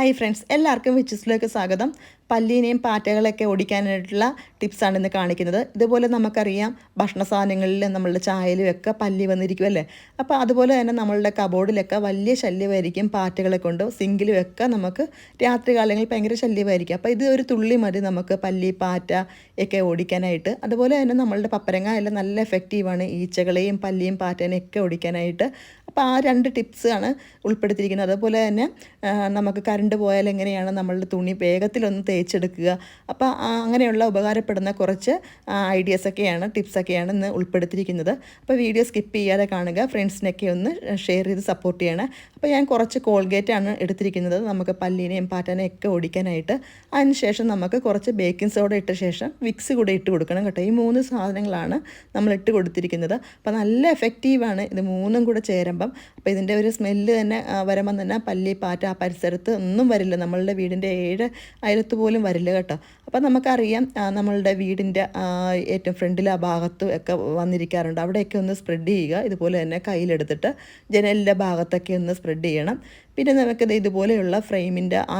Hi friends എല്ലാവർക്കും വിച്ചസിലേക്ക് സ്വാഗതം. പല്ലീനെയും പാറ്റകളൊക്കെ ഓടിക്കാനായിട്ടുള്ള ടിപ്സാണ് ഇന്ന് കാണിക്കുന്നത്. ഇതുപോലെ നമുക്കറിയാം ഭക്ഷണ സാധനങ്ങളിൽ നമ്മളുടെ ചായയിലും ഒക്കെ പല്ലി വന്നിരിക്കുമല്ലേ അപ്പോൾ അതുപോലെ തന്നെ നമ്മളുടെ കബോർഡിലൊക്കെ വലിയ ശല്യമായിരിക്കും പാറ്റകളെ കൊണ്ട്. സിങ്കിലും ഒക്കെ നമുക്ക് രാത്രി കാലങ്ങളിൽ ഭയങ്കര ശല്യമായിരിക്കും. അപ്പോൾ ഇത് ഒരു തുള്ളി മതി നമുക്ക് പല്ലി പാറ്റ ഒക്കെ ഓടിക്കാനായിട്ട്. അതുപോലെ തന്നെ നമ്മളുടെ പപ്പരങ്ങ എല്ലാം നല്ല എഫക്റ്റീവാണ് ഈച്ചകളെയും പല്ലിയും പാറ്റേനെയും ഒക്കെ ഓടിക്കാനായിട്ട്. അപ്പോൾ ആ രണ്ട് ടിപ്സ് ആണ് ഉൾപ്പെടുത്തിയിരിക്കുന്നത്. അതുപോലെ തന്നെ നമുക്ക് കറണ്ട് പോയാൽ എങ്ങനെയാണ് നമ്മളുടെ തുണി വേഗത്തിലൊന്ന് തേച്ചെടുക്കുക. അപ്പോൾ അങ്ങനെയുള്ള ഉപകാരപ്പെടുന്ന കുറച്ച് ഐഡിയാസൊക്കെയാണ് ടിപ്സൊക്കെയാണ് ഇന്ന് ഉൾപ്പെടുത്തിയിരിക്കുന്നത്. അപ്പോൾ വീഡിയോ സ്കിപ്പ് ചെയ്യാതെ കാണുക. ഫ്രണ്ട്സിനൊക്കെ ഒന്ന് ഷെയർ ചെയ്ത് സപ്പോർട്ട് ചെയ്യണം. അപ്പോൾ ഞാൻ കുറച്ച് കോൾഗേറ്റ് ആണ് എടുത്തിരിക്കുന്നത്. നമുക്ക് പല്ലിനെയും പാറ്റനെയും ഒക്കെ ഓടിക്കാനായിട്ട്. അതിന് ശേഷം നമുക്ക് കുറച്ച് ബേക്കിംഗ് സോഡ ഇട്ട ശേഷം വിക്സ് കൂടെ ഇട്ട് കൊടുക്കണം കേട്ടോ. ഈ മൂന്ന് സാധനങ്ങളാണ് നമ്മൾ ഇട്ട് കൊടുത്തിരിക്കുന്നത്. അപ്പോൾ നല്ല എഫക്റ്റീവാണ് ഇത് മൂന്നും കൂടെ ചേരുമ്പം അപ്പോൾ ഇതിന്റെ ഒരു സ്മെല്ല് തന്നെ വരുമ്പം തന്നെ പല്ലി പാറ്റ ആ പരിസരത്ത് ഒന്നും വരില്ല. നമ്മളുടെ വീടിന്റെ ഏഴ് അയലത്ത് പോലും വരില്ല കേട്ടോ. അപ്പം നമുക്കറിയാം നമ്മളുടെ വീടിന്റെ ഏറ്റവും ഫ്രണ്ടിലെ ആ ഭാഗത്ത് ഒക്കെ വന്നിരിക്കാറുണ്ട്. അവിടെയൊക്കെ ഒന്ന് സ്പ്രെഡ് ചെയ്യുക. ഇതുപോലെ തന്നെ കയ്യിലെടുത്തിട്ട് ജനലിന്റെ ഭാഗത്തൊക്കെ ഒന്ന് സ്പ്രെഡ് ചെയ്യണം. പിന്നെ നമുക്കിത് ഇതുപോലെയുള്ള ഫ്രെയിമിന്റെ ആ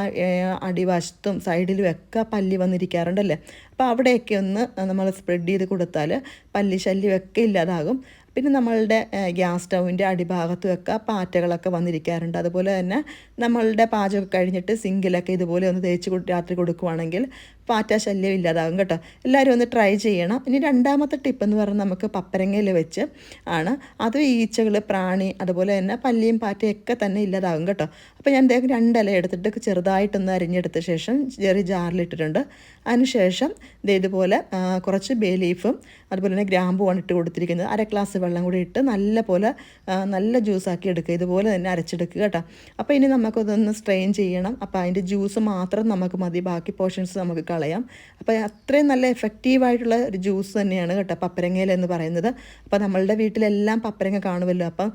അടിവശത്തും സൈഡിലും ഒക്കെ പല്ലി വന്നിരിക്കാറുണ്ടല്ലേ? അപ്പോൾ അവിടെയൊക്കെ ഒന്ന് നമ്മൾ സ്പ്രെഡ് ചെയ്ത് കൊടുത്താൽ പല്ലി ശല്യമൊക്കെ ഇല്ലാതാകും. പിന്നെ നമ്മളുടെ ഗ്യാസ് സ്റ്റൗവിന്റെ അടിഭാഗത്തും ഒക്കെ പാറ്റകളൊക്കെ വന്നിരിക്കാറുണ്ട്. അതുപോലെ തന്നെ നമ്മളുടെ പാചകം കഴിഞ്ഞിട്ട് സിങ്കിലൊക്കെ ഇതുപോലെ ഒന്ന് തേച്ച് രാത്രി കൊടുക്കുവാണെങ്കിൽ പാറ്റ ശല്യം ഇല്ലാതാകും കേട്ടോ. എല്ലാവരും ഒന്ന് ട്രൈ ചെയ്യണം. ഇനി രണ്ടാമത്തെ ടിപ്പ് എന്ന് പറഞ്ഞാൽ നമുക്ക് പപ്പരങ്ങയിൽ വെച്ച് ആണ്. അത് ഈച്ചകൾ പ്രാണി അതുപോലെ തന്നെ പല്ലിയും പാറ്റയും ഒക്കെ തന്നെ ഇല്ലാതാകും കേട്ടോ. അപ്പോൾ ഞാൻ അദ്ദേഹം രണ്ടില എടുത്തിട്ട് ചെറുതായിട്ടൊന്ന് അരിഞ്ഞെടുത്ത ശേഷം ചെറിയ ജാറിലിട്ടിട്ടുണ്ട് അതിനുശേഷം ഇതേതുപോലെ കുറച്ച് ബേ ലീഫും അതുപോലെ തന്നെ ഗ്രാമ്പുമാണ് ഇട്ട് കൊടുത്തിരിക്കുന്നത്. അര ഗ്ലാസ് വെള്ളം കൂടി ഇട്ട് നല്ല പോലെ നല്ല ജ്യൂസാക്കി എടുക്കുക. ഇതുപോലെ തന്നെ അരച്ചെടുക്കുക കേട്ടോ. അപ്പോൾ ഇനി നമുക്കതൊന്ന് സ്ട്രെയിൻ ചെയ്യണം. അപ്പോൾ അതിന്റെ ജ്യൂസ് മാത്രം നമുക്ക് മതി. ബാക്കി പോർഷൻസ് നമുക്ക് കളയാം. അപ്പോൾ അത്രയും നല്ല എഫക്റ്റീവായിട്ടുള്ള ഒരു ജ്യൂസ് തന്നെയാണ് കേട്ടോ പപ്പരങ്ങയിൽ എന്ന് പറയുന്നത്. അപ്പോൾ നമ്മളുടെ വീട്ടിലെല്ലാം പപ്പരങ്ങ കാണുമല്ലോ. അപ്പം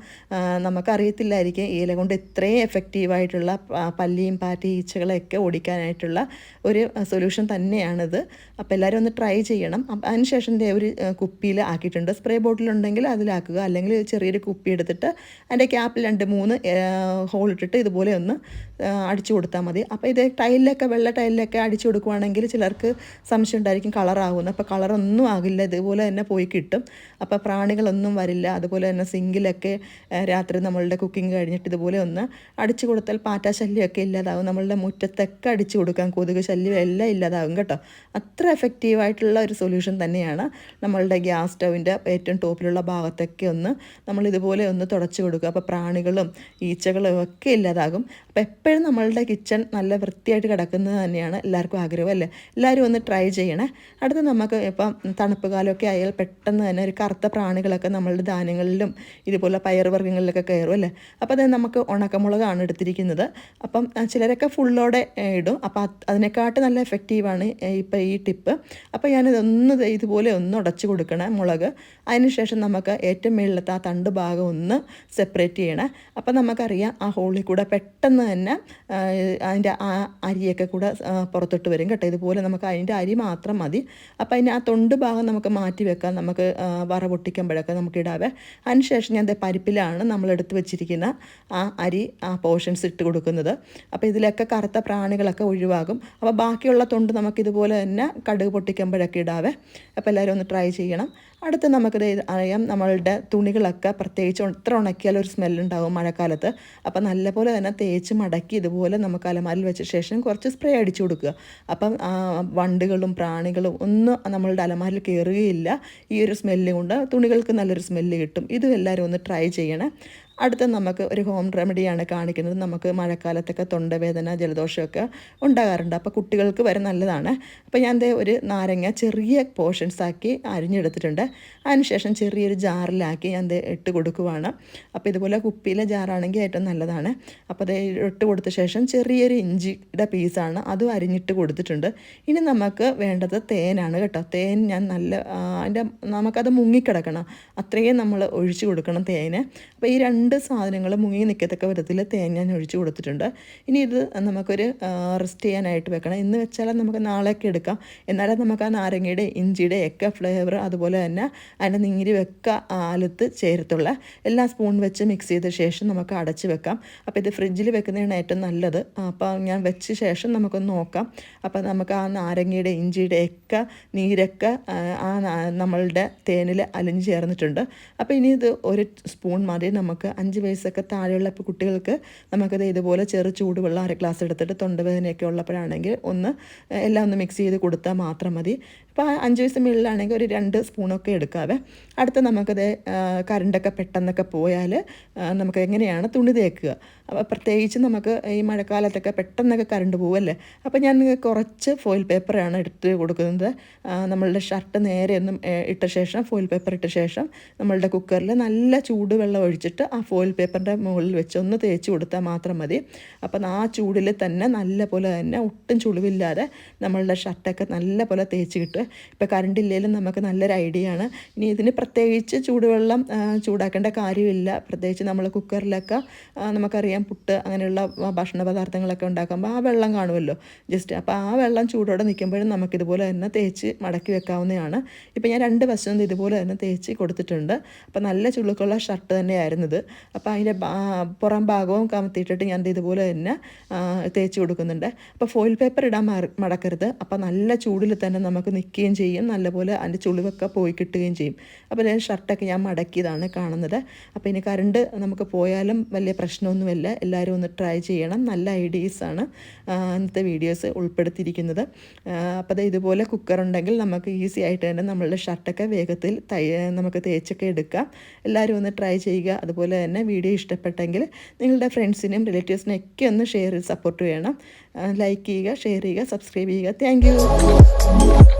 നമുക്കറിയത്തില്ലായിരിക്കും ഇല കൊണ്ട് ഇത്രയും എഫക്റ്റീവായിട്ടുള്ള പല്ലിയും പാറ്റി ഈച്ചകളെയൊക്കെ ഓടിക്കാനായിട്ടുള്ള ഒരു സൊല്യൂഷൻ തന്നെയാണിത്. അപ്പോൾ എല്ലാവരും ഒന്ന് ട്രൈ ചെയ്യണം. അപ്പം അതിനുശേഷം ഒരു കുപ്പിയിൽ ആക്കിയിട്ടുണ്ട്. സ്പ്രേ ബോട്ടിലുണ്ടെങ്കിൽ അതിലാക്കുക. അല്ലെങ്കിൽ ചെറിയൊരു കുപ്പി എടുത്തിട്ട് അതിന്റെ ക്യാപ്പിൽ രണ്ട് മൂന്ന് ഹോൾ ഇട്ടിട്ട് ഇതുപോലെ ഒന്ന് അടിച്ചു കൊടുത്താൽ മതി. അപ്പോൾ ഇത് ടൈലിലൊക്കെ വെള്ള ടൈലിലൊക്കെ അടിച്ചു കൊടുക്കുവാണെങ്കിൽ ചിലർക്ക് സംശയം ഉണ്ടായിരിക്കും കളറാകുന്നു അപ്പോൾ കളറൊന്നും ആകില്ല. ഇതുപോലെ തന്നെ പോയി കിട്ടും. അപ്പോൾ പ്രാണികളൊന്നും വരില്ല. അതുപോലെ തന്നെ സിങ്കിലൊക്കെ രാത്രി നമ്മളുടെ കുക്കിംഗ് കഴിഞ്ഞിട്ട് ഇതുപോലെ ഒന്ന് അടിച്ചു കൊടുത്താൽ പാറ്റ ശല്യമൊക്കെ ഇല്ലാതാവും. നമ്മളുടെ മുറ്റത്തൊക്കെ അടിച്ചു കൊടുക്കാം. കൊതുക് ശല്യം എല്ലാം ഇല്ലാതാകും കേട്ടോ. അത്ര എഫക്റ്റീവായിട്ടുള്ള ഒരു സൊല്യൂഷൻ തന്നെയാണ് നമ്മളുടെ ഗ്യാസ് സ്റ്റൗവിന്റെ ഏറ്റവും ടോപ്പിലുള്ള ഭാഗത്തൊക്കെ ഒന്ന് നമ്മൾ ഇതുപോലെ ഒന്ന് തുടച്ചു കൊടുക്കുക. അപ്പോൾ പ്രാണികളും ഈച്ചകളും ഒക്കെ ഇല്ലാതാകും. അപ്പോൾ എപ്പോഴും നമ്മളുടെ കിച്ചൺ നല്ല വൃത്തിയായിട്ട് കിടക്കുന്നത് തന്നെയാണ് എല്ലാവർക്കും ആഗ്രഹം അല്ലേ? എല്ലാവരും ഒന്ന് ട്രൈ ചെയ്യണേ. അടുത്ത് നമുക്ക് ഇപ്പം തണുപ്പ് കാലമൊക്കെ ആയാൽ പെട്ടെന്ന് തന്നെ ഒരു കറുത്ത പ്രാണികളൊക്കെ നമ്മളുടെ ധാന്യങ്ങളിലും ഇതുപോലെ പയറുവർഗങ്ങളിലൊക്കെ കയറും അല്ലേ? അപ്പോൾ അത് നമുക്ക് ഉണക്കമുളകാണ് എടുത്തിരിക്കുന്നത്. അപ്പം ചിലരൊക്കെ ഫുള്ളോടെ ഇടും. അപ്പോൾ അത് അതിനെക്കാട്ട് നല്ല എഫക്റ്റീവാണ് ഇപ്പോൾ ഈ ടിപ്പ് അപ്പോൾ ഞാനിതൊന്ന് ഇതുപോലെ ഒന്ന് ഉടച്ചു കൊടുക്കണേ മുളക്. അതിനുശേഷം നമുക്ക് ഏറ്റവും മുകളിലത്തെ ആ തണ്ട് ഭാഗം ഒന്ന് സെപ്പറേറ്റ് ചെയ്യണേ. അപ്പം നമുക്കറിയാം ആ ഹോളിൽ കൂടെ പെട്ടെന്ന് തന്നെ അതിന്റെ ആ അരിയൊക്കെ കൂടെ പുറത്തോട്ട് വരും കേട്ടോ. ഇതുപോലെ നമുക്ക് അതിന്റെ അരി മാത്രം മതി. അപ്പോൾ അതിന് ആ തൊണ്ട് ഭാഗം നമുക്ക് മാറ്റി വെക്കാം. നമുക്ക് വറ പൊട്ടിക്കുമ്പോഴൊക്കെ നമുക്ക് ഇടാവേ. അതിനുശേഷം ഞാൻ പരിപ്പിലാണ് നമ്മൾ എടുത്ത് വെച്ചിരിക്കുന്ന ആ അരി ആ പോർഷൻസ് ഇട്ട് കൊടുക്കുന്നത്. അപ്പോൾ ഇതിലൊക്കെ കറുത്ത പ്രാണികളൊക്കെ ഒഴിവാകും. അപ്പോൾ ബാക്കിയുള്ള തൊണ്ട് നമുക്കിതുപോലെ തന്നെ കടുക് പൊട്ടിക്കുമ്പോഴൊക്കെ ഇടാവേ. അപ്പോൾ എല്ലാവരും ഒന്ന് ട്രൈ ചെയ്യണം. അടുത്ത് നമുക്കിത് അറിയാം. നമ്മളുടെ തുണികളൊക്കെ പ്രത്യേകിച്ച് എത്ര ഉണക്കിയാലും ഒരു സ്മെല്ലുണ്ടാവും മഴക്കാലത്ത്. അപ്പം നല്ലപോലെ തന്നെ തേച്ച് മടക്കി ഇതുപോലെ നമുക്ക് അലമാരിൽ വെച്ച ശേഷം കുറച്ച് സ്പ്രേ അടിച്ചു കൊടുക്കുക. അപ്പം വണ്ടുകളും പ്രാണികളും ഒന്നും നമ്മളുടെ അലമാരിൽ കയറുകയില്ല ഈ ഒരു സ്മെല്ല് കൊണ്ട് തുണികൾക്ക് നല്ലൊരു സ്മെല്ല് കിട്ടും. ഇതും എല്ലാവരും ഒന്ന് ട്രൈ ചെയ്യണേ. അടുത്ത നമുക്ക് ഒരു ഹോം റെമഡിയാണ് കാണിക്കുന്നത്. നമുക്ക് മഴക്കാലത്തൊക്കെ തൊണ്ടവേദന ജലദോഷമൊക്കെ ഉണ്ടാകാറുണ്ട്. അപ്പോൾ കുട്ടികൾക്ക് വരെ നല്ലതാണ്. അപ്പോൾ ഞാൻ ദേ ഒരു നാരങ്ങ ചെറിയ പോർഷൻസ് ആക്കി അരിഞ്ഞെടുത്തിട്ടുണ്ട്. അതിനുശേഷം ചെറിയൊരു ജാറിലാക്കി ഞാൻ ദേ ഇട്ട് കൊടുക്കുവാണ്. അപ്പോൾ ഇതുപോലെ കുപ്പിയിലെ ജാറാണെങ്കിൽ ഏറ്റവും നല്ലതാണ്. അപ്പോൾ ദേ ഇട്ട് കൊടുത്ത ശേഷം ചെറിയൊരു ഇഞ്ചിയുടെ പീസാണ് അതും അരിഞ്ഞിട്ട് കൊടുത്തിട്ടുണ്ട്. ഇനി നമുക്ക് വേണ്ടത് തേനാണ് കേട്ടോ. തേൻ ഞാൻ നല്ല അതിന്റെ നമുക്കത് മുങ്ങിക്കിടക്കണം. അത്രയും നമ്മൾ ഒഴിച്ചു കൊടുക്കണം തേന്. അപ്പോൾ ഈ രണ്ട് രണ്ട് സാധനങ്ങൾ മുങ്ങി നിൽക്കത്തക്ക വിധത്തിൽ തേൻ ഞാൻ ഒഴിച്ച് കൊടുത്തിട്ടുണ്ട്. ഇനി ഇത് നമുക്കൊരു റെസ്റ്റ് ചെയ്യാനായിട്ട് വെക്കണം. ഇന്ന് വെച്ചാൽ നമുക്ക് നാളെയൊക്കെ എടുക്കാം. എന്നാലും നമുക്ക് ആ നാരങ്ങയുടെ ഇഞ്ചിയുടെ ഒക്കെ ഫ്ലേവർ അതുപോലെ തന്നെ അതിന്റെ നീര് വെക്ക ആലത്ത് ചേർത്തുള്ള എല്ലാ സ്പൂൺ വെച്ച് മിക്സ് ചെയ്ത ശേഷം നമുക്ക് അടച്ച് വെക്കാം. അപ്പോൾ ഇത് ഫ്രിഡ്ജിൽ വെക്കുന്നതാണ് ഏറ്റവും നല്ലത്. അപ്പോൾ ഞാൻ വെച്ച ശേഷം നമുക്കൊന്ന് നോക്കാം. അപ്പോൾ നമുക്ക് ആ നാരങ്ങയുടെ ഇഞ്ചിയുടെ ഒക്കെ നീരൊക്കെ ആ, നമ്മളുടെ തേനിൽ അലിഞ്ഞ് ചേർന്നിട്ടുണ്ട്. അപ്പോൾ ഇനി ഇത് ഒരു സ്പൂൺ മതി. നമുക്ക് അഞ്ച് വയസ്സൊക്കെ താഴെയുള്ള കുട്ടികൾക്ക് നമുക്കത് ഇതുപോലെ ചെറു ചൂടുവെള്ളം അര ഗ്ലാസ് എടുത്തിട്ട് തൊണ്ടവേദനയൊക്കെ ഉള്ളപ്പോഴാണെങ്കിൽ ഒന്ന് എല്ലാം ഒന്ന് മിക്സ് ചെയ്ത് കൊടുത്താൽ മാത്രം മതി. ഇപ്പോൾ അഞ്ച് വയസ്സ് മുകളിലാണെങ്കിൽ ഒരു രണ്ട് സ്പൂണൊക്കെ എടുക്കാവേ. അടുത്ത നമുക്കത് കറണ്ടൊക്കെ പെട്ടെന്നൊക്കെ പോയാൽ നമുക്ക് എങ്ങനെയാണ് തുണി തേക്കുക? അപ്പോൾ പ്രത്യേകിച്ച് നമുക്ക് ഈ മഴക്കാലത്തൊക്കെ പെട്ടെന്നൊക്കെ കറണ്ട് പോവല്ലേ? അപ്പോൾ ഞാൻ കുറച്ച് ഫോയിൽ പേപ്പറാണ് എടുത്ത് കൊടുക്കുന്നത്. നമ്മളുടെ ഷർട്ട് നേരെ ഒന്നും ഇട്ട ശേഷം ഫോയിൽ പേപ്പർ ഇട്ട ശേഷം നമ്മളുടെ കുക്കറിൽ നല്ല ചൂടുവെള്ളം ഒഴിച്ചിട്ട് ആ ഫോയിൽ പേപ്പറിന്റെ മുകളിൽ വെച്ച് ഒന്ന് തേച്ച് കൊടുത്താൽ മാത്രം മതി. അപ്പം ആ ചൂടിൽ തന്നെ നല്ല പോലെ തന്നെ ഒട്ടും ചുളിവില്ലാതെ നമ്മളുടെ ഷർട്ടൊക്കെ നല്ല പോലെ തേച്ച് കിട്ടും ഇപ്പോൾ കറണ്ട് ഇല്ലെങ്കിലും നമുക്ക് നല്ലൊരു ഐഡിയ ആണ്. ഇനി ഇതിന് പ്രത്യേകിച്ച് ചൂടുവെള്ളം ചൂടാക്കേണ്ട കാര്യമില്ല. പ്രത്യേകിച്ച് നമ്മൾ കുക്കറിലൊക്കെ നമുക്കറിയാം പുട്ട് അങ്ങനെയുള്ള ഭക്ഷണ പദാർത്ഥങ്ങളൊക്കെ ഉണ്ടാക്കുമ്പോൾ ആ വെള്ളം കാണുമല്ലോ. ജസ്റ്റ് അപ്പോൾ ആ വെള്ളം ചൂടോടെ നിൽക്കുമ്പോഴും നമുക്കിതുപോലെ തന്നെ തേച്ച് മടക്കി വെക്കാവുന്നതാണ്. ഇപ്പോൾ ഞാൻ രണ്ട് വശവും ഇതുപോലെ തന്നെ തേച്ച് കൊടുത്തിട്ടുണ്ട്. അപ്പോൾ നല്ല ചുളുക്കുള്ള ഷർട്ട് തന്നെയായിരുന്നത് അപ്പോൾ അതിന്റെ പുറം ഭാഗവും കമത്തിയിട്ടിട്ട് ഞാൻ ഇതുപോലെ തന്നെ തേച്ച് കൊടുക്കുന്നുണ്ട്. അപ്പോൾ ഫോയിൽ പേപ്പർ ഇടാൻ മടക്കരുത്. അപ്പോൾ നല്ല ചൂടിൽ തന്നെ നമുക്ക് നിൽക്കുകയും ചെയ്യും. നല്ലപോലെ അതിന്റെ ചുളിവൊക്കെ പോയി കിട്ടുകയും ചെയ്യും. അപ്പോൾ ഞാൻ ഷർട്ടൊക്കെ ഞാൻ മടക്കിയതാണ് കാണുന്നത്. അപ്പോൾ ഇനി കറണ്ട് നമുക്ക് പോയാലും വലിയ പ്രശ്നമൊന്നുമില്ല. എല്ലാവരും ഒന്ന് ട്രൈ ചെയ്യണം. നല്ല ഐഡിയസാണ് ഇന്നത്തെ വീഡിയോസ് ഉൾപ്പെടുത്തിയിരിക്കുന്നത്. അപ്പോൾ ഇതുപോലെ കുക്കർ ഉണ്ടെങ്കിൽ നമുക്ക് ഈസി ആയിട്ട് തന്നെ നമ്മളുടെ ഷർട്ടൊക്കെ വേഗത്തിൽ തൈ നമുക്ക് തേച്ചൊക്കെ എടുക്കാം. എല്ലാവരും ഒന്ന് ട്രൈ ചെയ്യുക. അതുപോലെ തന്നെ വീഡിയോ ഇഷ്ടപ്പെട്ടെങ്കിൽ നിങ്ങളുടെ ഫ്രണ്ട്സിനും റിലേറ്റീവ്സിനും ഒക്കെ ഒന്ന് ഷെയർ സപ്പോർട്ട് വേണം ലൈക്ക് ചെയ്യുക ഷെയർ ചെയ്യുക സബ്സ്ക്രൈബ് ചെയ്യുക. താങ്ക്